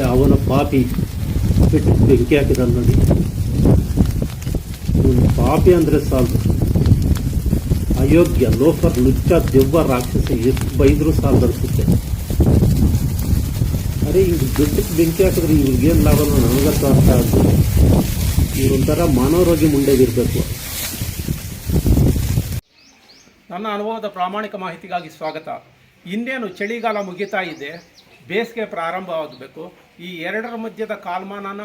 ಯಾವನ ಪಾಪಿ ಬಿಟ್ಟು ಬೆಂಕಿ ಹಾಕಿದ ನೋಡಿ. ಪಾಪಿ ಅಂದರೆ ಸಾಲದು ಅಯೋಗ್ಯ ಲೋಫರ್, ಲುಚ್ಚ, ದೆವ್ವ, ರಾಕ್ಷಸ ಎಷ್ಟು ಬೈದರೂ ಸಾಲದು ಅನಿಸುತ್ತೆ ಅರೆ, ಇವ್ರು ಬೆಟ್ಟಕ್ಕೆ ಬೆಂಕಿ ಹಾಕಿದ್ರೆ ಇವ್ರಿಗೇನು ಲಾಭ ನನಗಂತೂ ಅರ್ಥ ಆಗ್ತದೆ ಇವರೊಂಥರ ಮಾನವರೋಗಿ ಮುಂಡೆಗಿರ್ಬೇಕು ನನ್ನ ಅನುಭವದ ಪ್ರಾಮಾಣಿಕ ಮಾಹಿತಿಗಾಗಿ ಸ್ವಾಗತ. ಇನ್ನೇನು ಚಳಿಗಾಲ ಮುಗಿತಾ ಇದೆ ಬೇಸಿಗೆ ಪ್ರಾರಂಭವಾಗಬೇಕು. ಈ ಎರಡರ ಮಧ್ಯದ ಕಾಲಮಾನನ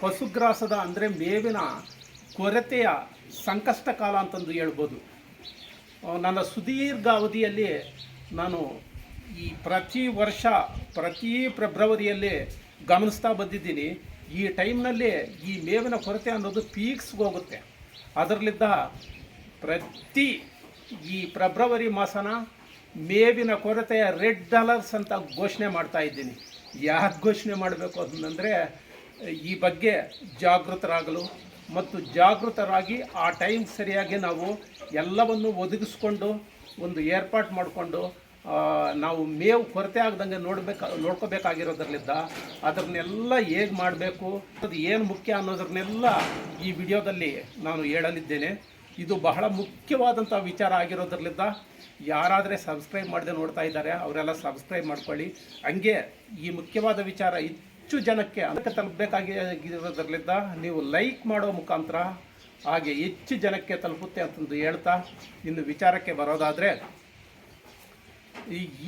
ಪಶುಗ್ರಾಸದ ಅಂದರೆ ಮೇವಿನ ಕೊರತೆಯ ಸಂಕಷ್ಟ ಕಾಲ ಅಂತಂದು ಹೇಳ್ಬೋದು. ನನ್ನ ಸುದೀರ್ಘ ಅವಧಿಯಲ್ಲಿ ನಾನು ಈ ಪ್ರತಿ ವರ್ಷ, ಪ್ರತಿ ಫೆಬ್ರವರಿಯಲ್ಲಿ ಗಮನಿಸ್ತಾ ಬಂದಿದ್ದೀನಿ. ಈ ಟೈಮ್ನಲ್ಲಿ ಈ ಮೇವಿನ ಕೊರತೆ ಅನ್ನೋದು ಪೀಕ್ಸ್ಗೆ ಹೋಗುತ್ತೆ. ಅದರಲ್ಲಿದ್ದ ಪ್ರತಿ ಈ ಫೆಬ್ರವರಿ ಮಾಸನ ಮೇವಿನ ಕೊರತೆಯ ರೆಡ್ ಡಾಲರ್ಸ್ ಅಂತ ಘೋಷಣೆ ಮಾಡ್ತಾ ಇದ್ದೀನಿ. ಯಾಕೆ ಘೋಷಣೆ ಮಾಡಬೇಕು ಅಂತಂದರೆ, ಈ ಬಗ್ಗೆ ಜಾಗೃತರಾಗಲು ಮತ್ತು ಜಾಗೃತರಾಗಿ ಆ ಟೈಮ್ ಸರಿಯಾಗಿ ನಾವು ಎಲ್ಲವನ್ನು ಒದಗಿಸ್ಕೊಂಡು, ಒಂದು ಏರ್ಪಾಟ್ ಮಾಡಿಕೊಂಡು ನಾವು ಮೇವು ಕೊರತೆ ಆಗ್ದಂಗೆ ನೋಡ್ಬೇಕು, ನೋಡ್ಕೋಬೇಕಾಗಿರೋದ್ರಲ್ಲಿದ್ದ ಅದನ್ನೆಲ್ಲ ಹೇಗೆ ಮಾಡಬೇಕು, ಅದು ಏನು ಮುಖ್ಯ ಅನ್ನೋದನ್ನೆಲ್ಲ ಈ ವಿಡಿಯೋದಲ್ಲಿ ನಾನು ಹೇಳಲಿದ್ದೇನೆ. ಇದು ಬಹಳ ಮುಖ್ಯವಾದಂಥ ವಿಚಾರ ಆಗಿರೋದ್ರಲ್ಲಿದ್ದ. ಯಾರಾದರೆ ಸಬ್ಸ್ಕ್ರೈಬ್ ಮಾಡದೆ ನೋಡ್ತಾ ಇದ್ದಾರೆ, ಅವರೆಲ್ಲ ಸಬ್ಸ್ಕ್ರೈಬ್ ಮಾಡ್ಕೊಳ್ಳಿ. ಹಂಗೆ ಈ ಮುಖ್ಯವಾದ ವಿಚಾರ ಹೆಚ್ಚು ಜನಕ್ಕೆ ಅದಕ್ಕೆ ತಲುಪಬೇಕಾಗಿರೋದ್ರಲ್ಲಿದ್ದ ನೀವು ಲೈಕ್ ಮಾಡೋ ಮುಖಾಂತರ ಹಾಗೆ ಹೆಚ್ಚು ಜನಕ್ಕೆ ತಲುಪುತ್ತೆ ಅಂತಂದು ಹೇಳ್ತಾ ಇನ್ನು ವಿಚಾರಕ್ಕೆ ಬರೋದಾದರೆ,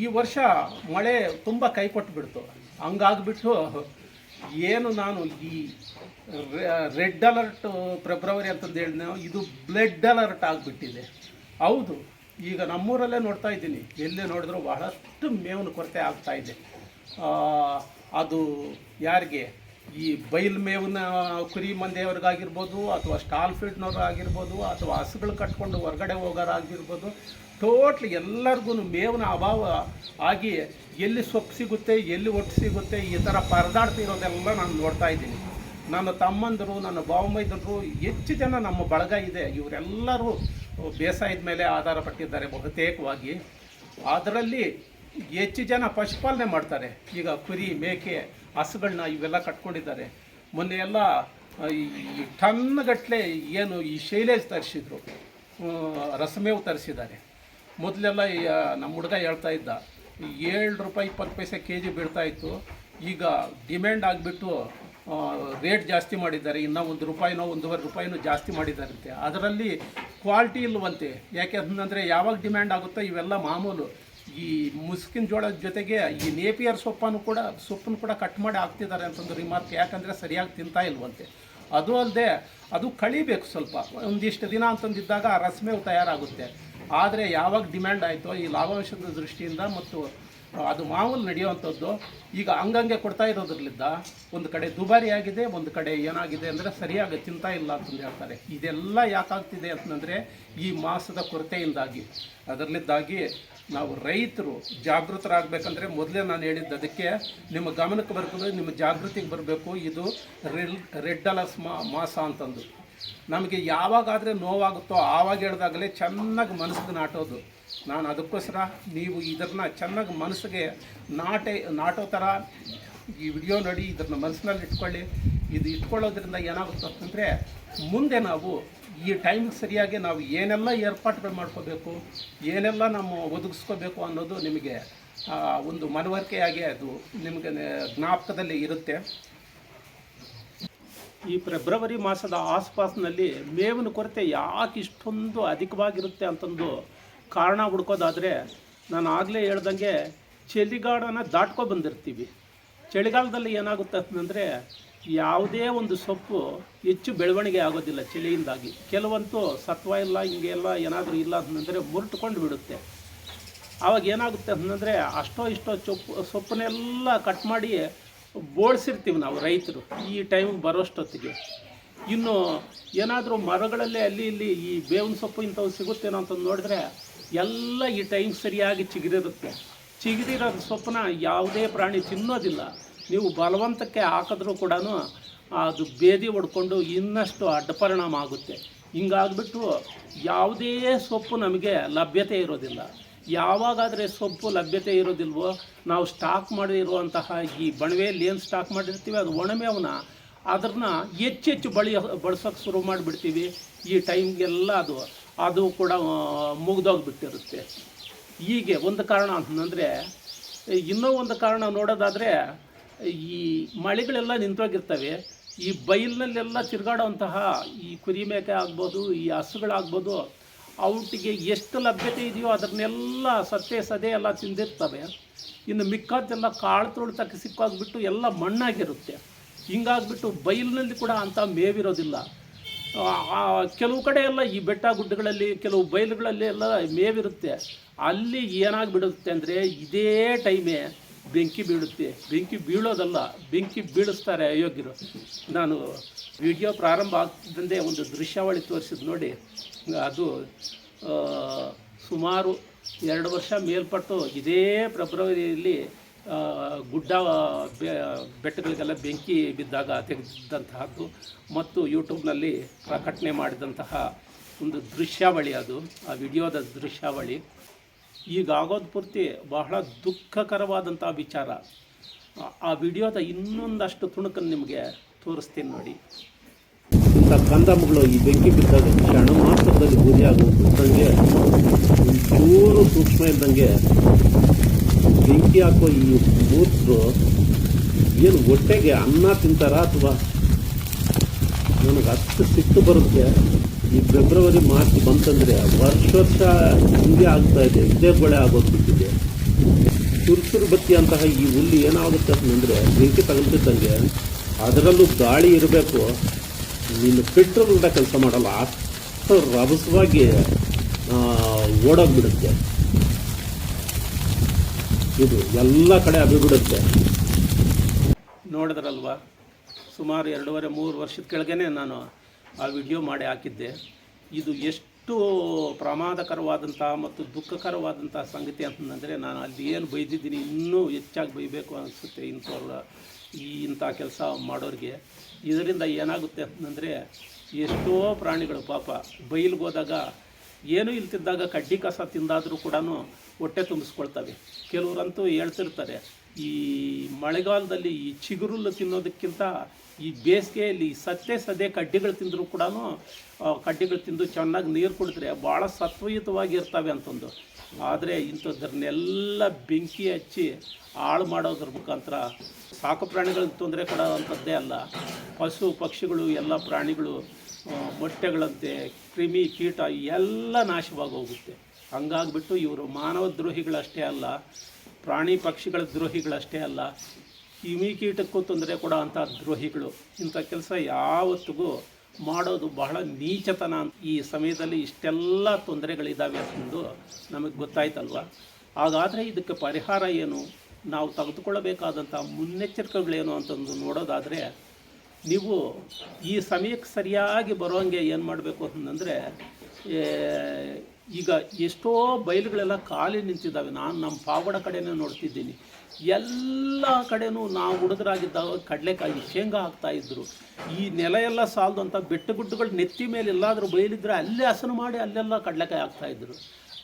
ಈ ವರ್ಷ ಮಳೆ ತುಂಬ ಕೈ ಕೊಟ್ಬಿಡ್ತು ಹಂಗಾಗ್ಬಿಟ್ಟು ಏನು ನಾನು ಈ ರೆಡ್ ಅಲರ್ಟ್ ಫೆಬ್ರವರಿ ಅಂತಂದು ಹೇಳಿದ್ನೋ, ಇದು ಬ್ಲಡ್ ಅಲರ್ಟ್ ಆಗಿಬಿಟ್ಟಿದೆ. ಹೌದು. ಈಗ ನಮ್ಮೂರಲ್ಲೇ ನೋಡ್ತಾ ಇದ್ದೀನಿ. ಎಲ್ಲೇ ನೋಡಿದ್ರು ಬಹಳಷ್ಟು ಮೇವಿನ ಕೊರತೆ ಆಗ್ತಾ ಇದೆ. ಅದು ಯಾರಿಗೆ? ಈ ಬೈಲ್ ಮೇವಿನ ಕುರಿ ಮಂದೆಯವ್ರಿಗಾಗಿರ್ಬೋದು, ಅಥವಾ ಸ್ಟಾಲ್ ಫೀಡ್ನವ್ರು ಆಗಿರ್ಬೋದು ಅಥವಾ ಹಸುಗಳು ಕಟ್ಕೊಂಡು ಹೊರಗಡೆ ಹೋಗೋರಾಗಿರ್ಬೋದು, ಟೋಟ್ಲಿ ಎಲ್ಲರಿಗೂ ಮೇವಿನ ಅಭಾವ ಆಗಿ ಎಲ್ಲಿ ಸೊಪ್ಪು ಸಿಗುತ್ತೆ, ಎಲ್ಲಿ ಒಟ್ಟು ಸಿಗುತ್ತೆ, ಈ ಥರ ಪರದಾಡ್ತಿರೋದೆಲ್ಲ ನಾನು ನೋಡ್ತಾ ಇದ್ದೀನಿ. ನನ್ನ ತಮ್ಮಂದರು, ನನ್ನ ಬಾವಮೈದರು ಹೆಚ್ಚು ಜನ ನಮ್ಮ ಬಳಗ ಇದೆ. ಇವರೆಲ್ಲರೂ ಬೇಸಾಯದ ಮೇಲೆ ಆಧಾರ ಪಟ್ಟಿದ್ದಾರೆ ಬಹುತೇಕವಾಗಿ. ಅದರಲ್ಲಿ ಹೆಚ್ಚು ಜನ ಪಶುಪಾಲನೆ ಮಾಡ್ತಾರೆ. ಈಗ ಕುರಿ, ಮೇಕೆ ಹಸುಗಳನ್ನ ಇವೆಲ್ಲ ಕಟ್ಕೊಂಡಿದ್ದಾರೆ. ಮೊನ್ನೆ ಎಲ್ಲ ಈ ಟನ್ಗಟ್ಟಲೆ ಏನು ಈ ಶೈಲೇಜ್ ತರಿಸಿದ್ರು. ರಸಮೇವು ತರಿಸಿದ್ದಾರೆ. ಮೊದಲೆಲ್ಲ ನಮ್ಮ ಹುಡುಗ ಹೇಳ್ತಾ ಇದ್ದ, ಏಳು ರೂಪಾಯಿ ಇಪ್ಪತ್ತು ಪೈಸೆ ಕೆ ಜಿ ಬೀಳ್ತಾ ಇತ್ತು. ಈಗ ಡಿಮ್ಯಾಂಡ್ ಆಗಿಬಿಟ್ಟು ರೇಟ್ ಜಾಸ್ತಿ ಮಾಡಿದ್ದಾರೆ. ಇನ್ನೂ ಒಂದು ರೂಪಾಯಿನೋ, ಒಂದೂವರೆ ರೂಪಾಯಿನೋ ಜಾಸ್ತಿ ಮಾಡಿದ್ದಾರಂತೆ. ಅದರಲ್ಲಿ ಕ್ವಾಲಿಟಿ ಇಲ್ಲವಂತೆ. ಯಾಕೆ ಅಂತಂದರೆ ಯಾವಾಗ ಡಿಮ್ಯಾಂಡ್ ಆಗುತ್ತೋ ಇವೆಲ್ಲ ಮಾಮೂಲು. ಈ ಮುಸ್ಕಿನ ಜೋಳದ ಜೊತೆಗೆ ಈ ನೇಪಿಯರ್ ಸೊಪ್ಪನ್ನು ಕೂಡ ಸೊಪ್ಪನ್ನು ಕೂಡ ಕಟ್ ಮಾಡಿ ಹಾಕ್ತಿದ್ದಾರೆ ಅಂತಂದು ರಿಮಾರ್ಕ್ ಯಾಕಂದರೆ ಸರಿಯಾಗಿ ತಿಂತಾ ಇಲ್ವಂತೆ. ಅದು ಅಲ್ಲದೆ ಅದು ಕಳಿಬೇಕು ಸ್ವಲ್ಪ. ಒಂದಿಷ್ಟು ದಿನ ಅಂತಂದಿದ್ದಾಗ ಆ ರಸಮೇವು ತಯಾರಾಗುತ್ತೆ. ಆದರೆ ಯಾವಾಗ ಡಿಮ್ಯಾಂಡ್ ಆಯಿತೋ ಈ ಲಾಭಾಂಶದ ದೃಷ್ಟಿಯಿಂದ ಮತ್ತು ಅದು ಮಾಮೂಲು ನಡೆಯುವಂಥದ್ದು. ಈಗ ಹಂಗಂಗೆ ಕೊಡ್ತಾ ಇರೋದ್ರಲ್ಲಿದ್ದ ಒಂದು ಕಡೆ ದುಬಾರಿ ಆಗಿದೆ, ಒಂದು ಕಡೆ ಏನಾಗಿದೆ ಅಂದರೆ ಸರಿಯಾಗಿ ಚಿಂತಾ ಇಲ್ಲ ಅಂತಂದು ಹೇಳ್ತಾರೆ. ಇದೆಲ್ಲ ಯಾಕಾಗ್ತಿದೆ ಅಂತಂದರೆ ಈ ಮಾಸದ ಕೊರತೆಯಿಂದಾಗಿ. ಅದರಲ್ಲಿದ್ದಾಗಿ ನಾವು ರೈತರು ಜಾಗೃತರಾಗಬೇಕಂದ್ರೆ ಮೊದಲೇ ನಾನು ಹೇಳಿದ್ದು ಅದಕ್ಕೆ ನಿಮ್ಮ ಗಮನಕ್ಕೆ ಬರಬೇಕು ನಿಮ್ಮ ಜಾಗೃತಿಗೆ ಬರಬೇಕು. ಇದು ರೆಡ್ ಅಲಸ್ ಮಾಸ ಅಂತಂದು. ನಮಗೆ ಯಾವಾಗಾದರೆ ನೋವಾಗುತ್ತೋ ಆವಾಗ ಹೇಳಿದಾಗಲೇ ಚೆನ್ನಾಗಿ ಮನಸ್ಸಿಗೆ ನಾಟೋದು. ನಾನು ಅದಕ್ಕೋಸ್ಕರ ನೀವು ಇದನ್ನ ಚೆನ್ನಾಗಿ ಮನಸ್ಸಿಗೆ ನಾಟೆ, ನಾಟೋ ಥರ ಈ ವಿಡಿಯೋ ನೋಡಿ ಇದನ್ನ ಮನಸ್ಸಿನಲ್ಲಿ ಇಟ್ಕೊಳ್ಳಿ. ಇದು ಇಟ್ಕೊಳ್ಳೋದ್ರಿಂದ ಏನಾಗುತ್ತೆ ಅಂತಂದರೆ ಮುಂದೆ ನಾವು ಈ ಟೈಮಿಗೆ ಸರಿಯಾಗಿ ನಾವು ಏನೆಲ್ಲ ಏರ್ಪಾಟುಗಳು ಮಾಡ್ಕೋಬೇಕು, ಏನೆಲ್ಲ ನಾವು ಒದಗಿಸ್ಕೋಬೇಕು ಅನ್ನೋದು ನಿಮಗೆ ಒಂದು ಮನವರಿಕೆಯಾಗಿ ಅದು ನಿಮಗೆ ಜ್ಞಾಪಕದಲ್ಲಿ ಇರುತ್ತೆ. ಈ ಫೆಬ್ರವರಿ ಮಾಸದ ಆಸ್ಪಾಸ್ನಲ್ಲಿ ಮೇವಿನ ಕೊರತೆ ಯಾಕೆ ಇಷ್ಟೊಂದು ಅಧಿಕವಾಗಿರುತ್ತೆ ಅಂತಂದು ಕಾರಣ ಹುಡ್ಕೋದಾದರೆ ನಾನು ಆಗಲೇ ಹೇಳ್ದಂಗೆ ಚಳಿಗಾಡನ ದಾಟ್ಕೊ ಬಂದಿರ್ತೀವಿ. ಚಳಿಗಾಲದಲ್ಲಿ ಏನಾಗುತ್ತೆ ಅಂತಂದರೆ ಯಾವುದೇ ಒಂದು ಸೊಪ್ಪು ಹೆಚ್ಚು ಬೆಳವಣಿಗೆ ಆಗೋದಿಲ್ಲ ಚಳಿಯಿಂದಾಗಿ. ಕೆಲವಂತೂ ಸತ್ವ ಇಲ್ಲ, ಹಿಂಗೆ ಇಲ್ಲ, ಏನಾದರೂ ಇಲ್ಲ ಅಂತಂದರೆ ಮುರುಟ್ಕೊಂಡು ಬಿಡುತ್ತೆ. ಆವಾಗ ಏನಾಗುತ್ತೆ ಅಂತಂದರೆ ಅಷ್ಟೋ ಇಷ್ಟೋ ಚೊಪ್ಪು, ಸೊಪ್ಪನ್ನೆಲ್ಲ ಕಟ್ ಮಾಡಿ ಬೋಳ್ಸಿರ್ತೀವಿ ನಾವು ರೈತರು ಈ ಟೈಮಿಗೆ ಬರೋಷ್ಟೊತ್ತಿಗೆ. ಇನ್ನು ಏನಾದರೂ ಮರಗಳಲ್ಲೇ ಅಲ್ಲಿ ಇಲ್ಲಿ ಈ ಬೇವಿನ ಸೊಪ್ಪು ಇಂಥವು ಸಿಗುತ್ತೇನೋ ಅಂತ ನೋಡಿದ್ರೆ ಎಲ್ಲ ಈ ಟೈಮ್ ಸರಿಯಾಗಿ ಚಿಗಿದಿರುತ್ತೆ. ಚಿಗಿದಿರೋ ಸೊಪ್ಪನ್ನ ಯಾವುದೇ ಪ್ರಾಣಿ ತಿನ್ನೋದಿಲ್ಲ. ನೀವು ಬಲವಂತಕ್ಕೆ ಹಾಕಿದ್ರೂ ಕೂಡ ಅದು ಬೇದಿ ಹೊಡ್ಕೊಂಡು ಇನ್ನಷ್ಟು ಅಡ್ಡಪರಿಣಾಮ ಆಗುತ್ತೆ. ಹಿಂಗಾಗ್ಬಿಟ್ಟು ಯಾವುದೇ ಸೊಪ್ಪು ನಮಗೆ ಲಭ್ಯತೆ ಇರೋದಿಲ್ಲ. ಯಾವಾಗಾದರೆ ಸೊಪ್ಪು ಲಭ್ಯತೆ ಇರೋದಿಲ್ವೋ, ನಾವು ಸ್ಟಾಕ್ ಮಾಡಿರುವಂತಹ ಈ ಬಣವೆಯಲ್ಲಿ ಏನು ಸ್ಟಾಕ್ ಮಾಡಿರ್ತೀವಿ, ಅದು ಒಣಮೇವನ್ನ ಅದನ್ನ ಹೆಚ್ಚೆಚ್ಚು ಬಳಿ ಬಳಸೋಕೆ ಶುರು ಮಾಡಿಬಿಡ್ತೀವಿ. ಈ ಟೈಮ್ಗೆಲ್ಲ ಅದು ಅದು ಕೂಡ ಮುಗ್ದೋಗ್ಬಿಟ್ಟಿರುತ್ತೆ. ಹೀಗೆ ಒಂದು ಕಾರಣ ಅಂತಂದರೆ, ಇನ್ನೂ ಒಂದು ಕಾರಣ ನೋಡೋದಾದರೆ, ಈ ಮಳೆಗಳೆಲ್ಲ ನಿಂತೋಗಿರ್ತವೆ ಈ ಬೈಲಿನಲ್ಲೆಲ್ಲ ತಿರುಗಾಡುವಂತಹ ಈ ಕುರಿ ಮೇಕೆ ಆಗ್ಬೋದು, ಈ ಹಸುಗಳಾಗ್ಬೋದು ಅವಟ್ಟಿಗೆ ಎಷ್ಟು ಲಭ್ಯತೆ ಇದೆಯೋ ಅದನ್ನೆಲ್ಲ ಸತ್ತೆ ಸದೆ ಎಲ್ಲ ತಿಂದಿರ್ತವೆ. ಇನ್ನು ಮಿಕ್ಕಾದ್ದೆಲ್ಲ ಕಾಳು ತುಳಿತಕ್ಕೆ ಸಿಕ್ಕಾಗ್ಬಿಟ್ಟು ಎಲ್ಲ ಮಣ್ಣಾಗಿರುತ್ತೆ. ಹಿಂಗಾಗ್ಬಿಟ್ಟು ಬೈಲಿನಲ್ಲಿ ಕೂಡ ಅಂಥ ಮೇವಿರೋದಿಲ್ಲ. ಕೆಲವು ಕಡೆ ಎಲ್ಲ ಈ ಬೆಟ್ಟ ಗುಡ್ಡಗಳಲ್ಲಿ, ಕೆಲವು ಬಯಲುಗಳಲ್ಲಿ ಎಲ್ಲ ಮೇವಿರುತ್ತೆ. ಅಲ್ಲಿ ಏನಾಗ್ಬಿಡುತ್ತೆ ಅಂದರೆ ಇದೇ ಟೈಮೇ ಬೆಂಕಿ ಬೀಳುತ್ತೆ. ಬೆಂಕಿ ಬೀಳೋದಲ್ಲ, ಬೆಂಕಿ ಬೀಳಿಸ್ತಾರೆ ಅಯೋಗ್ಯರು. ನಾನು ವಿಡಿಯೋ ಪ್ರಾರಂಭ ಆಗ್ತಿದ್ದಂತೆ ಒಂದು ದೃಶ್ಯಾವಳಿ ತೋರಿಸಿದ್ ನೋಡಿ. ಅದು ಸುಮಾರು ಎರಡು ವರ್ಷ ಮೇಲ್ಪಟ್ಟು ಇದೇ ಫೆಬ್ರವರಿಯಲ್ಲಿ ಗುಡ್ಡ ಬೆಟ್ಟಗಳಿಗೆಲ್ಲ ಬೆಂಕಿ ಬಿದ್ದಾಗ ತೆಗೆದಿದ್ದಂತಹದ್ದು ಮತ್ತು ಯೂಟ್ಯೂಬ್ನಲ್ಲಿ ಪ್ರಕಟಣೆ ಮಾಡಿದಂತಹ ಒಂದು ದೃಶ್ಯಾವಳಿ ಅದು, ಆ ವಿಡಿಯೋದ ದೃಶ್ಯಾವಳಿ. ಈಗ ಆಗೋದು ಪೂರ್ತಿ ಬಹಳ ದುಃಖಕರವಾದಂಥ ವಿಚಾರ. ಆ- ವಿಡಿಯೋದ ಇನ್ನೊಂದಷ್ಟು ತುಣುಕನ್ನು ನಿಮಗೆ ತೋರಿಸ್ತೀನಿ ನೋಡಿ. ಇಂಥ ಕಂದಮ್ಮಗಳು ಈ ಬೆಂಕಿ ಬಿದ್ದಾಗ ಕ್ಷಣ ಮಾತ್ರದಲ್ಲಿ ಗುರಿ ಆಗೋದಂಗೆ ಒಂಚೂರು ಸೂಕ್ಷ್ಮ ಇದ್ದಂಗೆ ಬೆಂಕಿ ಹಾಕೋ ಈ ಮೂರ್ಖರು ಏನು ಹೊಟ್ಟೆಗೆ ಅನ್ನ ತಿಂತಾರ ಅಥವಾ ನನಗೆ ಅಷ್ಟು ಸಿಟ್ಟು ಬರುತ್ತೆ? ಈ ಫೆಬ್ರವರಿ, ಮಾರ್ಚ್ ಬಂತಂದರೆ ವರ್ಷ ವರ್ಷ ಹಿಂಗೆ ಇದೆ, ಇದೇ ಗೊಳೆ ಆಗೋದು ಬಿಟ್ಟಿದೆ ಸುರುಸುರು ಬತ್ತಿ ಅಂತಹ ಈ ಹುಲ್ಲಿ ಏನಾಗುತ್ತೆ ಅಂತಂದರೆ ಬೆಂಕಿ ತಗೊಂಡಿದ್ದಂಗೆ ಅದರಲ್ಲೂ ಗಾಳಿ ಇರಬೇಕು. ನೀನು ಪೆಟ್ರೋಲ್ ಕೆಲಸ ಮಾಡಲ್ಲ, ಅಷ್ಟು ರಭಸವಾಗಿ ಓಡೋಗ್ಬಿಡುತ್ತೆ. ಇದು ಎಲ್ಲ ಕಡೆ ಅಭಿಬಿಡುತ್ತೆ ನೋಡಿದ್ರಲ್ವ? ಸುಮಾರು ಎರಡೂವರೆ, ಮೂರು ವರ್ಷದ ಕೆಳಗೇನೆ ನಾನು ಆ ವಿಡಿಯೋ ಮಾಡಿ ಹಾಕಿದ್ದೆ. ಇದು ಎಷ್ಟು ಪ್ರಮಾದಕರವಾದಂಥ ಮತ್ತು ದುಃಖಕರವಾದಂಥ ಸಂಗತಿ ಅಂತಂದರೆ ನಾನು ಅಲ್ಲಿ ಏನು ಬೈದಿದ್ದೀನಿ, ಇನ್ನೂ ಹೆಚ್ಚಾಗಿ ಬೈಬೇಕು ಅನಿಸುತ್ತೆ ಇಂಥವ್ರ ಈ ಇಂಥ ಕೆಲಸ ಮಾಡೋರಿಗೆ. ಇದರಿಂದ ಏನಾಗುತ್ತೆ ಅಂತಂದರೆ ಎಷ್ಟೋ ಪ್ರಾಣಿಗಳು ಪಾಪ ಬೈಲಿಗೆ ಹೋದಾಗ ಏನೂ ಇಲ್ತಿದ್ದಾಗ ಕಡ್ಡಿ ಕಸ ತಿಂದಾದರೂ ಕೂಡ ಹೊಟ್ಟೆ ತುಂಬಿಸ್ಕೊಳ್ತವೆ. ಕೆಲವರಂತೂ ಹೇಳ್ತಿರ್ತಾರೆ, ಈ ಮಳೆಗಾಲದಲ್ಲಿ ಈ ಚಿಗುರುಲ್ಲು ತಿನ್ನೋದಕ್ಕಿಂತ ಈ ಬೇಸಿಗೆಯಲ್ಲಿ ಸತ್ತೆ ಸದೆ ಕಡ್ಡಿಗಳು ತಿಂದರೂ ಕೂಡ ಕಡ್ಡಿಗಳು ತಿಂದು ಚೆನ್ನಾಗಿ ನೀರು ಕುಡಿದ್ರೆ ಭಾಳ ಸತ್ವಯುತವಾಗಿ ಇರ್ತವೆ ಅಂತಂದು. ಆದರೆ ಇಂಥದ್ರನ್ನೆಲ್ಲ ಬೆಂಕಿ ಹಚ್ಚಿ ಹಾಳು ಮಾಡೋದ್ರ ಮುಖಾಂತರ ಸಾಕು ಪ್ರಾಣಿಗಳಿಗೆ ತೊಂದರೆ ಕೊಡೋವಂಥದ್ದೇ ಅಲ್ಲ, ಪಶು ಪಕ್ಷಿಗಳು, ಎಲ್ಲ ಪ್ರಾಣಿಗಳು ಮೊಟ್ಟೆಗಳಂತೆ ಕ್ರಿಮಿ ಕೀಟ ಎಲ್ಲ ನಾಶವಾಗಿ ಹೋಗುತ್ತೆ ಹಂಗಾಗ್ಬಿಟ್ಟು ಇವರು ಮಾನವ ದ್ರೋಹಿಗಳಷ್ಟೇ ಅಲ್ಲ, ಪ್ರಾಣಿ ಪಕ್ಷಿಗಳ ದ್ರೋಹಿಗಳಷ್ಟೇ ಅಲ್ಲ, ಕ್ರಿಮಿ ಕೀಟಕ್ಕೂ ತೊಂದರೆ ಕೊಡೋ ಅಂಥ ದ್ರೋಹಿಗಳು. ಇಂಥ ಕೆಲಸ ಯಾವತ್ತಿಗೂ ಮಾಡೋದು ಬಹಳ ನೀಚತನ ಈ ಸಮಯದಲ್ಲಿ ಇಷ್ಟೆಲ್ಲ ತೊಂದರೆಗಳಿದ್ದಾವೆ ಅಂತಂದು ನಮಗೆ ಗೊತ್ತಾಯ್ತಲ್ವ? ಹಾಗಾದರೆ ಇದಕ್ಕೆ ಪರಿಹಾರ ಏನು? ನಾವು ತೆಗೆದುಕೊಳ್ಳಬೇಕಾದಂಥ ಮುನ್ನೆಚ್ಚರಿಕೆಗಳೇನು ಅಂತಂದು ನೋಡೋದಾದರೆ, ನೀವು ಈ ಸಮಯಕ್ಕೆ ಸರಿಯಾಗಿ ಬರೋಂಗೆ ಏನು ಮಾಡಬೇಕು ಅಂತಂದರೆ ಈಗ ಎಷ್ಟೋ ಬಯಲುಗಳೆಲ್ಲ ಖಾಲಿ ನಿಂತಿದ್ದಾವೆ. ನಾನು ನಮ್ಮ ಪಾವಡ ಕಡೆನೇ ನೋಡ್ತಿದ್ದೀನಿ. ಎಲ್ಲ ಕಡೆನೂ ನಾವು ಹುಡುಗರಾಗಿದ್ದಾಗ ಕಡಲೆಕಾಯಿ ಶೇಂಗಾ ಹಾಕ್ತಾ ಇದ್ರು. ಈ ನೆಲ ಎಲ್ಲ ಸಾಲದು ಬೆಟ್ಟ ಗುಡ್ಡಗಳು ನೆತ್ತಿ ಮೇಲೆ ಎಲ್ಲಾದರೂ ಬಯಲಿದ್ರೆ ಅಲ್ಲೇ ಹಸನು ಮಾಡಿ ಅಲ್ಲೆಲ್ಲ ಕಡಲೆಕಾಯಿ ಹಾಕ್ತಾ ಇದ್ರು.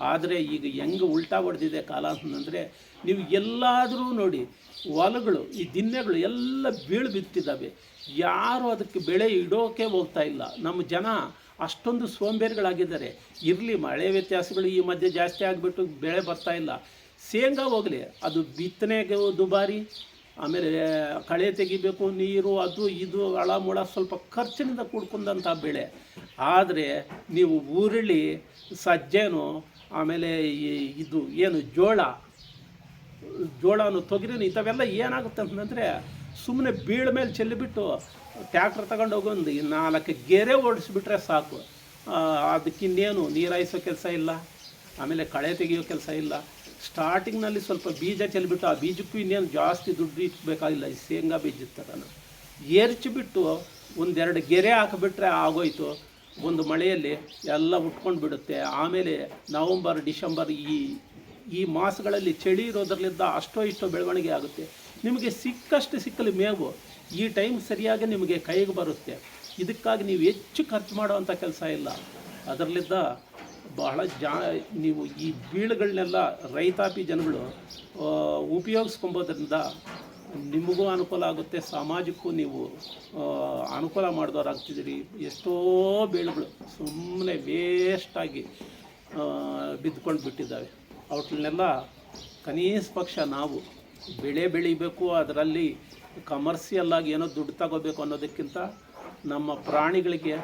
ಆದರೆ ಈಗ ಹೆಂಗೆ ಉಲ್ಟಾ ಹೊಡೆದಿದೆ ಕಾಲ ಅಂತಂದರೆ ನೀವು ಎಲ್ಲಾದರೂ ನೋಡಿ, ಹೊಲಗಳು, ಈ ದಿನ್ನೆಗಳು ಎಲ್ಲ ಬೀಳು ಬಿತ್ತಿದ್ದಾವೆ. ಯಾರು ಅದಕ್ಕೆ ಬೆಳೆ ಇಡೋಕೆ ಹೋಗ್ತಾ ಇಲ್ಲ. ನಮ್ಮ ಜನ ಅಷ್ಟೊಂದು ಸೋಂಬೇರಿಗಳಾಗಿದ್ದಾರೆ. ಇರಲಿ, ಮಳೆ ವ್ಯತ್ಯಾಸಗಳು ಈ ಮಧ್ಯೆ ಜಾಸ್ತಿ ಆಗಿಬಿಟ್ಟು ಬೆಳೆ ಬರ್ತಾ ಇಲ್ಲ. ಶೇಂಗಾ ಹೋಗಲಿ, ಅದು ಬಿತ್ತನೆಗೆ ದುಬಾರಿ ಆಮೇಲೆ ಕಳೆ ತೆಗಿಬೇಕು, ನೀರು, ಅದು, ಇದು ಹಳ ಮುಳ ಸ್ವಲ್ಪ ಖರ್ಚಿನಿಂದ ಕೂಡ್ಕೊಂಡಂಥ ಬೆಳೆ. ಆದರೆ ನೀವು ಉರುಳಿ, ಸಜ್ಜೆನೋ, ಆಮೇಲೆ ಇದು ಏನು ಜೋಳ, ಜೋಳನು, ತೊಗರಿನೂ, ಇಂಥವೆಲ್ಲ ಏನಾಗುತ್ತೆ ಅಂತಂದರೆ ಸುಮ್ಮನೆ ಬೀಳ ಮೇಲೆ ಚೆಲ್ಲಿಬಿಟ್ಟು ಟ್ಯಾಕ್ಟರ್ ತಗೊಂಡು ಹೋಗೋದು ನಾಲ್ಕು ಗೆರೆ ಓಡಿಸ್ಬಿಟ್ರೆ ಸಾಕು. ಅದಕ್ಕಿನ್ನೇನು ನೀರಾಯಿಸೋ ಕೆಲಸ ಇಲ್ಲ, ಆಮೇಲೆ ಕಳೆ ತೆಗೆಯೋ ಕೆಲಸ ಇಲ್ಲ. ಸ್ಟಾರ್ಟಿಂಗ್ನಲ್ಲಿ ಸ್ವಲ್ಪ ಬೀಜ ಚೆಲ್ಲಿಬಿಟ್ಟು ಆ ಬೀಜಕ್ಕೂ ಇನ್ನೇನು ಜಾಸ್ತಿ ದುಡ್ಡು ಇಟ್ಬೇಕಾಗಿಲ್ಲ, ಈ ಶೇಂಗಾ ಬೀಜ ಥರನ ಏರ್ಚಿಬಿಟ್ಟು ಒಂದೆರಡು ಗೆರೆ ಹಾಕಿಬಿಟ್ರೆ ಆಗೋಯ್ತು. ಒಂದು ಮಳೆಯಲ್ಲಿ ಎಲ್ಲ ಉಟ್ಕೊಂಡು ಬಿಡುತ್ತೆ ಆಮೇಲೆ ನವಂಬರ್, ಡಿಸೆಂಬರ್ ಈ ಈ ಮಾಸಗಳಲ್ಲಿ ಚಳಿ ಇರೋದ್ರಲ್ಲಿದ್ದ ಅಷ್ಟೋ ಇಷ್ಟೋ ಬೆಳವಣಿಗೆ ಆಗುತ್ತೆ. ನಿಮಗೆ ಸಿಕ್ಕಷ್ಟು ಸಿಕ್ಕಲಿ ಮೇವು. ಈ ಟೈಮ್ ಸರಿಯಾಗಿ ನಿಮಗೆ ಕೈಗೆ ಬರುತ್ತೆ. ಇದಕ್ಕಾಗಿ ನೀವು ಹೆಚ್ಚು ಖರ್ಚು ಮಾಡುವಂಥ ಕೆಲಸ ಇಲ್ಲ. ಅದರಲ್ಲಿದ್ದ ಬಹಳ ಜಾ, ನೀವು ಈ ಬೀಳುಗಳನ್ನೆಲ್ಲ ರೈತಾಪಿ ಜನಗಳು ಉಪಯೋಗಿಸ್ಕೊಂಬೋದ್ರಿಂದ ನಿಮಗೂ ಅನುಕೂಲ ಆಗುತ್ತೆ, ಸಮಾಜಕ್ಕೂ ನೀವು ಅನುಕೂಲ ಮಾಡಿದವರಾಗ್ತಿದ್ದೀರಿ. ಎಷ್ಟೋ ಬೀಳುಗಳು ಸುಮ್ಮನೆ ವೇಸ್ಟಾಗಿ ಬಿದ್ದುಕೊಂಡು ಬಿಟ್ಟಿದ್ದಾವೆ ಅವಟ್ಲನ್ನೆಲ್ಲ ಕನಿಷ್ಠ ಪಕ್ಷ ನಾವು ಬೆಳೆ ಬೆಳಿಬೇಕು, ಅದರಲ್ಲಿ ಕಮರ್ಷಿಯಲ್ ಆಗಿ ಏನೋ ದುಡ್ಡು ತಗೋಬೇಕು ಅನ್ನೋದಕ್ಕಿಂತ ನಮ್ಮ ಪ್ರಾಣಿಗಳಿಗೆ,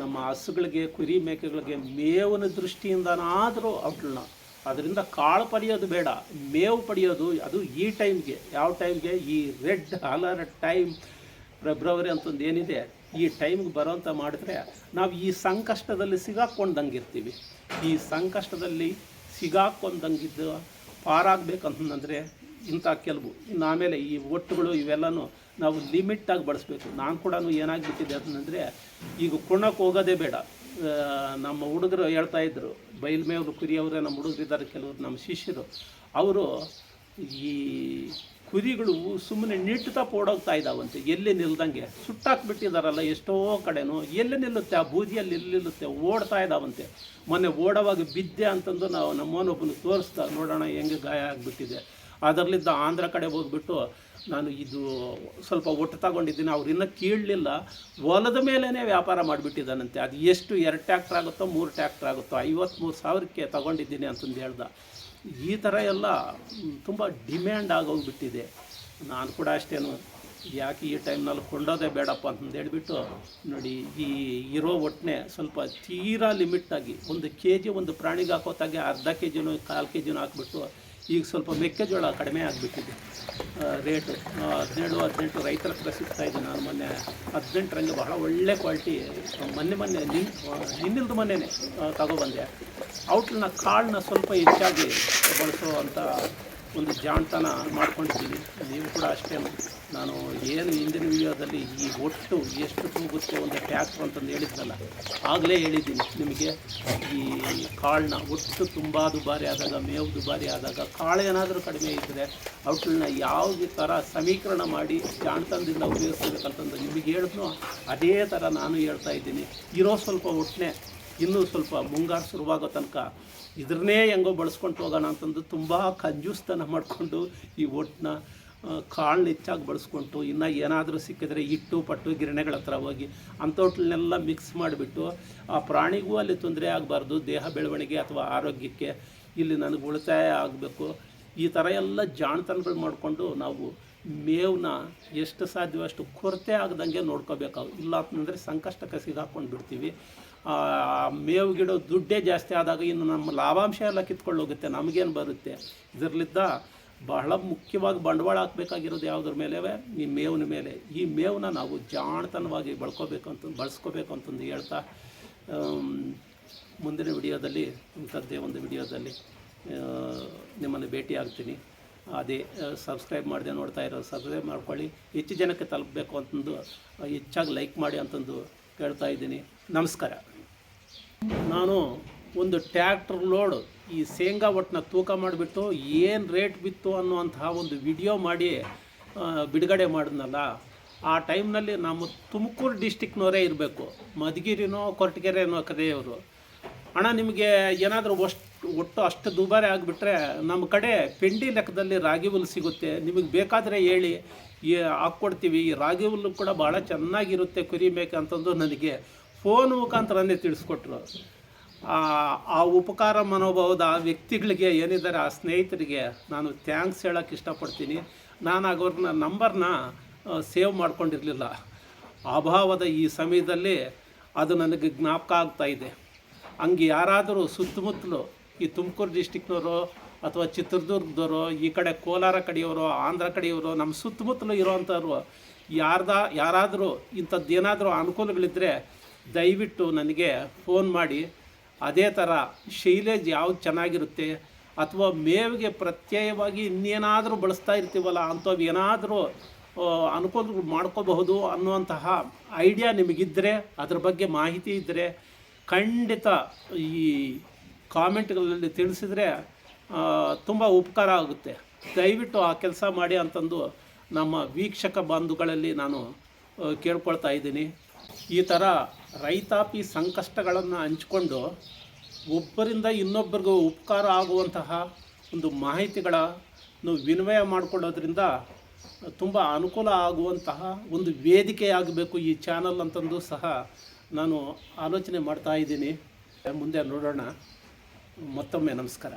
ನಮ್ಮ ಹಸುಗಳಿಗೆ, ಕುರಿ ಮೇಕೆಗಳಿಗೆ ಮೇವಿನ ದೃಷ್ಟಿಯಿಂದನಾದರೂ ಅವುಗಳನ್ನ ಅದರಿಂದ ಕಾಳು ಪಡೆಯೋದು ಬೇಡ, ಮೇವು ಪಡೆಯೋದು, ಅದು ಈ ಟೈಮ್ಗೆ, ಯಾವ ಟೈಮ್ಗೆ? ಈ ರೆಡ್ ಅಲರ್ಟ್ ಟೈಮ್ ಫೆಬ್ರವರಿ ಅಂತಂದು ಏನಿದೆ, ಈ ಟೈಮ್ಗೆ ಬರೋಂಥ ಮಾಡಿದ್ರೆ ನಾವು ಈ ಸಂಕಷ್ಟದಲ್ಲಿ ಸಿಗಾಕ್ಕೊಂಡಂಗೆ ಇರ್ತೀವಿ ಈ ಸಂಕಷ್ಟದಲ್ಲಿ ಸಿಗಾಕ್ಕೊಂಡಂಗಿದ್ದು ಪಾರಾಗಬೇಕಂತಂದರೆ ಇಂಥ ಕೆಲವು, ಇನ್ನು ಆಮೇಲೆ ಈ ಒಟ್ಟುಗಳು ಇವೆಲ್ಲನೂ ನಾವು ಲಿಮಿಟ್ಟಾಗಿ ಬಳಸಬೇಕು ನಾನು ಕೂಡ ಏನಾಗಿಬಿಟ್ಟಿದೆ ಅಂತಂದರೆ, ಈಗ ಕೊಣಕ್ಕೆ ಹೋಗೋದೇ ಬೇಡ. ನಮ್ಮ ಹುಡುಗರು ಹೇಳ್ತಾ ಇದ್ರು, ಬೈಲ್ ಮೇವ್ರು, ಕುರಿಯವರೇ, ನಮ್ಮ ಹುಡುಗರಿದ್ದಾರೆ ಕೆಲವರು, ನಮ್ಮ ಶಿಷ್ಯರು. ಅವರು ಈ ಕುರಿಗಳು ಸುಮ್ಮನೆ ನಿಟ್ಟುತ್ತಾ ಓಡೋಗ್ತಾ ಇದ್ದಾವಂತೆ ಎಲ್ಲಿ ನಿಲ್ದಂಗೆ. ಸುಟ್ಟಾಕ್ಬಿಟ್ಟಿದಾರಲ್ಲ ಎಷ್ಟೋ ಕಡೆನೂ, ಎಲ್ಲಿ ನಿಲ್ಲುತ್ತೆ, ಆ ಬೂದಿಯಲ್ಲಿ ಎಲ್ಲಿ ನಿಲ್ಲುತ್ತೆ, ಓಡ್ತಾ ಇದ್ದಾವಂತೆ ಮೊನ್ನೆ ಓಡೋವಾಗ ಬಿದ್ದೆ ಅಂತಂದು ನಾವು ನಮ್ಮವನೊಬ್ಬನು ತೋರಿಸ್ತಾ, ನೋಡೋಣ ಹೆಂಗೆ ಗಾಯ ಆಗಿಬಿಟ್ಟಿದೆ. ಅದರಲ್ಲಿದ್ದ ಆಂಧ್ರ ಕಡೆ ಹೋಗ್ಬಿಟ್ಟು ನಾನು ಇದು ಸ್ವಲ್ಪ ಒಟ್ಟು ತಗೊಂಡಿದ್ದೀನಿ, ಅವ್ರು ಇನ್ನೂ ಕೀಳಲಿಲ್ಲ. ಹೊಲದ ಮೇಲೇ ವ್ಯಾಪಾರ ಮಾಡಿಬಿಟ್ಟಿದ್ದಾನಂತೆ. ಅದು ಎಷ್ಟು ಎರಡು ಟ್ಯಾಕ್ಟ್ರ್ ಆಗುತ್ತೋ ಮೂರು ಟ್ಯಾಕ್ಟ್ರ್ ಆಗುತ್ತೋ ಐವತ್ತ್ಮೂರು ಸಾವಿರಕ್ಕೆ ತಗೊಂಡಿದ್ದೀನಿ ಅಂತಂದು ಹೇಳ್ದ. ಈ ಥರ ಎಲ್ಲ ತುಂಬ ಡಿಮ್ಯಾಂಡ್ ಆಗೋಗ್ಬಿಟ್ಟಿದೆ ನಾನು ಕೂಡ ಅಷ್ಟೇನು ಯಾಕೆ ಈ ಟೈಮ್ನಲ್ಲಿ ಕೊಂಡೋದೇ ಬೇಡಪ್ಪ ಅಂತಂದು ಹೇಳಿಬಿಟ್ಟು ನೋಡಿ, ಈ ಇರೋ ಒಟ್ಟನೆ ಸ್ವಲ್ಪ ತೀರಾ ಲಿಮಿಟ್ಟಾಗಿ ಒಂದು ಕೆ ಜಿ ಒಂದು ಪ್ರಾಣಿಗೆ ಹಾಕೋತಾಗೆ ಅರ್ಧ ಕೆ ಜಿನೂ ಕಾಲು ಕೆ ಜಿನೂ ಹಾಕ್ಬಿಟ್ಟು ಈಗ ಸ್ವಲ್ಪ ಮೆಕ್ಕೆಜೋಳ ಕಡಿಮೆ ಆಗಿಬಿಟ್ಟಿದೆ. ರೇಟು ಹದಿನೇಳು, ಹದಿನೆಂಟು ರೈತರ ಹತ್ರ ಸಿಗ್ತಾ ಇದೆ. ನಾನು ಮೊನ್ನೆ ಹದಿನೆಂಟರಂಗೆ ಬಹಳ ಒಳ್ಳೆ ಕ್ವಾಲಿಟಿ ಮೊನ್ನೆ ಮೊನ್ನೆ ನಿನ್ ನಿನ್ನಿಲ್ದು ಮೊನ್ನೆನೆ ತಗೊಬಂದೆ. ಔಟ್ಲನ್ನ ಕಾಳನ್ನ ಸ್ವಲ್ಪ ಹೆಚ್ಚಾಗಿ ಬಳಸೋ ಅಂತ ಒಂದು ಜಾಣತನ ಮಾಡ್ಕೊಂಡಿದ್ದೀನಿ. ನೀವು ಕೂಡ ಅಷ್ಟೇ ನಾನು ಏನು ಹಿಂದಿನ ವಿಡಿಯೋದಲ್ಲಿ ಈ ಒಟ್ಟು ಎಷ್ಟು ತೂಗುತ್ತೆ ಒಂದು ಟ್ಯಾಕ್ಟ್ರ್ ಅಂತಂದು ಹೇಳಿದ್ನಲ್ಲ, ಆಗಲೇ ಹೇಳಿದ್ದೀನಿ. ನಿಮಗೆ ಈ ಕಾಳನ್ನ ಒಟ್ಟು ತುಂಬ ದುಬಾರಿ ಆದಾಗ, ಮೇವು ದುಬಾರಿ ಆದಾಗ, ಕಾಳು ಏನಾದರೂ ಕಡಿಮೆ ಇದ್ದರೆ ಅವುಗಳನ್ನ ಯಾವುದೇ ಥರ ಸಮೀಕರಣ ಮಾಡಿ ಜಾಣತನದಿಂದ ಉಪಯೋಗಿಸ್ಬೇಕಂತಂದು ನಿಮಗೆ ಹೇಳಿದ್ನೋ, ಅದೇ ಥರ ನಾನು ಹೇಳ್ತಾ ಇದ್ದೀನಿ. ಇರೋ ಸ್ವಲ್ಪ ಒಟ್ಟನೆ ಇನ್ನೂ ಸ್ವಲ್ಪ ಮುಂಗಾರು ಶುರುವಾಗೋ ತನಕ ಇದ್ರನ್ನೇ ಹೆಂಗೋ ಬಳಸ್ಕೊಂಡು ಹೋಗೋಣ ಅಂತಂದು ತುಂಬ ಕಂಜೂಸ್ತನ ಮಾಡಿಕೊಂಡು ಈ ಒಟ್ಟನ್ನ ಕಾಳನ್ನ ಹೆಚ್ಚಾಗಿ ಬಳಸ್ಕೊಂಡು ಇನ್ನು ಏನಾದರೂ ಸಿಕ್ಕಿದ್ರೆ ಇಟ್ಟು ಪಟ್ಟು, ಗಿರಣೆಗಳ ಹತ್ರ ಹೋಗಿ ಅಂಥವ್ಗಳನ್ನೆಲ್ಲ ಮಿಕ್ಸ್ ಮಾಡಿಬಿಟ್ಟು, ಆ ಪ್ರಾಣಿಗೂ ಅಲ್ಲಿ ತೊಂದರೆ ಆಗಬಾರ್ದು, ದೇಹ ಬೆಳವಣಿಗೆ ಅಥವಾ ಆರೋಗ್ಯಕ್ಕೆ ಇಲ್ಲಿ ನನಗೆ ಉಳಿತಾಯ ಆಗಬೇಕು. ಈ ಥರ ಎಲ್ಲ ಜಾಣತನಗಳು ಮಾಡಿಕೊಂಡು ನಾವು ಮೇವನ್ನ ಎಷ್ಟು ಸಾಧ್ಯವೋ ಅಷ್ಟು ಕೊರತೆ ಆಗದಂಗೆ ನೋಡ್ಕೋಬೇಕು ಇಲ್ಲ ಅಂತಂದರೆ ಸಂಕಷ್ಟಕ್ಕೆ ಸಿಗಾಕೊಂಡು ಬಿಡ್ತೀವಿ. ಮೇವು ಗಿಡ ದುಡ್ಡೇ ಜಾಸ್ತಿ ಆದಾಗ ಇನ್ನು ನಮ್ಮ ಲಾಭಾಂಶ ಎಲ್ಲ ಕಿತ್ಕೊಂಡು ಹೋಗುತ್ತೆ, ನಮಗೇನು ಬರುತ್ತೆ? ಇದರಲ್ಲಿದ್ದ ಬಹಳ ಮುಖ್ಯವಾಗಿ ಬಂಡವಾಳ ಹಾಕಬೇಕಾಗಿರೋದು ಯಾವುದ್ರ ಮೇಲೆ ಈ ಮೇವಿನ ಮೇಲೆ. ಈ ಮೇವನ್ನ ನಾವು ಜಾಣತನವಾಗಿ ಬಳ್ಕೋಬೇಕು ಅಂತ, ಬಳಸ್ಕೋಬೇಕು ಅಂತಂದು ಹೇಳ್ತಾ ಮುಂದಿನ ವಿಡಿಯೋದಲ್ಲಿ, ಇಂಥದ್ದೇ ಒಂದು ವಿಡಿಯೋದಲ್ಲಿ ನಿಮ್ಮನ್ನು ಭೇಟಿ ಆಗ್ತೀನಿ. ಅದೇ ಸಬ್ಸ್ಕ್ರೈಬ್ ಮಾಡಿದೆ ನೋಡ್ತಾ ಇರೋ, ಸಬ್ಸ್ಕ್ರೈಬ್ ಮಾಡ್ಕೊಳ್ಳಿ. ಹೆಚ್ಚು ಜನಕ್ಕೆ ತಲುಪಬೇಕು ಅಂತಂದು, ಹೆಚ್ಚಾಗಿ ಲೈಕ್ ಮಾಡಿ ಅಂತಂದು ಕೇಳ್ತಾ ಇದ್ದೀನಿ. ನಮಸ್ಕಾರ. ನಾನು ಒಂದು ಟ್ಯಾಕ್ಟ್ರ್ ಲೋಡ್ ಈ ಶೇಂಗಾ ಒಟ್ಟನ್ನ ತೂಕ ಮಾಡಿಬಿಟ್ಟು ಏನು ರೇಟ್ ಬಿತ್ತು ಅನ್ನುವಂತಹ ಒಂದು ವಿಡಿಯೋ ಮಾಡಿ ಬಿಡುಗಡೆ ಮಾಡಿದ್ನಲ್ಲ, ಆ ಟೈಮ್ನಲ್ಲಿ ನಮ್ಮ ತುಮಕೂರು ಡಿಸ್ಟಿಕ್ನವರೇ ಇರಬೇಕು. ಮಧುಗಿರಿನೋ, ಕೊರಟಗೆರೆನೋ ಕರೆಯೋರು ಹಣ ನಿಮಗೆ ಏನಾದರೂ ಅಷ್ಟು ಒಟ್ಟು ಅಷ್ಟು ದುಬಾರಿ ಆಗಿಬಿಟ್ರೆ ನಮ್ಮ ಕಡೆ ಪೆಂಡಿ ಲೆಕ್ಕದಲ್ಲಿ ರಾಗಿ ಹುಲ್ಲು ಸಿಗುತ್ತೆ. ನಿಮಗೆ ಬೇಕಾದರೆ ಹೇಳಿ. ಹಾಕ್ಕೊಡ್ತೀವಿ. ಈ ರಾಗಿ ಹುಲ್ಲು ಕೂಡ ಭಾಳ ಚೆನ್ನಾಗಿರುತ್ತೆ ಕುರಿ ಮೇಕೆ ನನಗೆ ಫೋನ್ ಮುಖಾಂತರನೇ ತಿಳಿಸ್ಕೊಟ್ರು. ಆ ಉಪಕಾರ ಮನೋಭಾವದ ಆ ವ್ಯಕ್ತಿಗಳಿಗೆ ಏನಿದ್ದಾರೆ, ಆ ಸ್ನೇಹಿತರಿಗೆ ನಾನು ಥ್ಯಾಂಕ್ಸ್ ಹೇಳೋಕ್ಕೆ ಇಷ್ಟಪಡ್ತೀನಿ. ನಾನು ಅವ್ರನ್ನ ನಂಬರ್ನ ಸೇವ್ ಮಾಡ್ಕೊಂಡಿರಲಿಲ್ಲ. ಅಭಾವದ ಈ ಸಮಯದಲ್ಲಿ ಅದು ನನಗೆ ಜ್ಞಾಪಕ ಆಗ್ತಾ ಇದೆ. ಹಂಗೆ ಯಾರಾದರೂ ಸುತ್ತಮುತ್ತಲು ಈ ತುಮಕೂರು ಡಿಸ್ಟಿಕ್ನವರು ಅಥವಾ ಚಿತ್ರದುರ್ಗದವರು, ಈ ಕಡೆ ಕೋಲಾರ ಕಡೆಯವರು, ಆಂಧ್ರ ಕಡೆಯವರು, ನಮ್ಮ ಸುತ್ತಮುತ್ತಲು ಇರೋವಂಥವ್ರು ಯಾರ್ದ, ಯಾರಾದರೂ ಇಂಥದ್ದೇನಾದರೂ ಅನುಕೂಲಗಳಿದ್ದರೆ ದಯವಿಟ್ಟು ನನಗೆ ಫೋನ್ ಮಾಡಿ. ಅದೇ ಥರ ಶೈಲೇಜ್ ಯಾವ್ದು ಚೆನ್ನಾಗಿರುತ್ತೆ ಅಥವಾ ಮೇವಿಗೆ ಪ್ರತ್ಯಯವಾಗಿ ಇನ್ನೇನಾದರೂ ಬಳಸ್ತಾ ಇರ್ತೀವಲ್ಲ ಅಂಥವು ಏನಾದರೂ ಅನುಕೂಲ ಮಾಡ್ಕೋಬಹುದು ಅನ್ನುವಂತಹ ಐಡಿಯಾ ನಿಮಗಿದ್ದರೆ ಅದ್ರ ಬಗ್ಗೆ ಮಾಹಿತಿ ಇದ್ದರೆ ಖಂಡಿತ ಈ ಕಾಮೆಂಟ್ಗಳಲ್ಲಿ ತಿಳಿಸಿದರೆ ತುಂಬ ಉಪಕಾರ ಆಗುತ್ತೆ. ದಯವಿಟ್ಟು ಆ ಕೆಲಸ ಮಾಡಿ ಅಂತಂದು ನಮ್ಮ ವೀಕ್ಷಕ ಬಂಧುಗಳಲ್ಲಿ ನಾನು ಕೇಳ್ಕೊಳ್ತಾ ಇದ್ದೀನಿ. ಈ ಥರ ರೈತಾಪಿ ಸಂಕಷ್ಟಗಳನ್ನು ಹಂಚ್ಕೊಂಡು ಒಬ್ಬರಿಂದ ಇನ್ನೊಬ್ಬರಿಗೂ ಉಪಕಾರ ಆಗುವಂತಹ ಒಂದು ಮಾಹಿತಿಗಳನ್ನು ವಿನಿಮಯ ಮಾಡಿಕೊಳ್ಳೋದ್ರಿಂದ ತುಂಬ ಅನುಕೂಲ ಆಗುವಂತಹ ಒಂದು ವೇದಿಕೆಯಾಗಬೇಕು ಈ ಚಾನಲ್ ಅಂತಂದು ಸಹ ನಾನು ಆಲೋಚನೆ ಮಾಡ್ತಾ ಇದ್ದೀನಿ. ಮುಂದೆ ನೋಡೋಣ. ಮತ್ತೊಮ್ಮೆ ನಮಸ್ಕಾರ.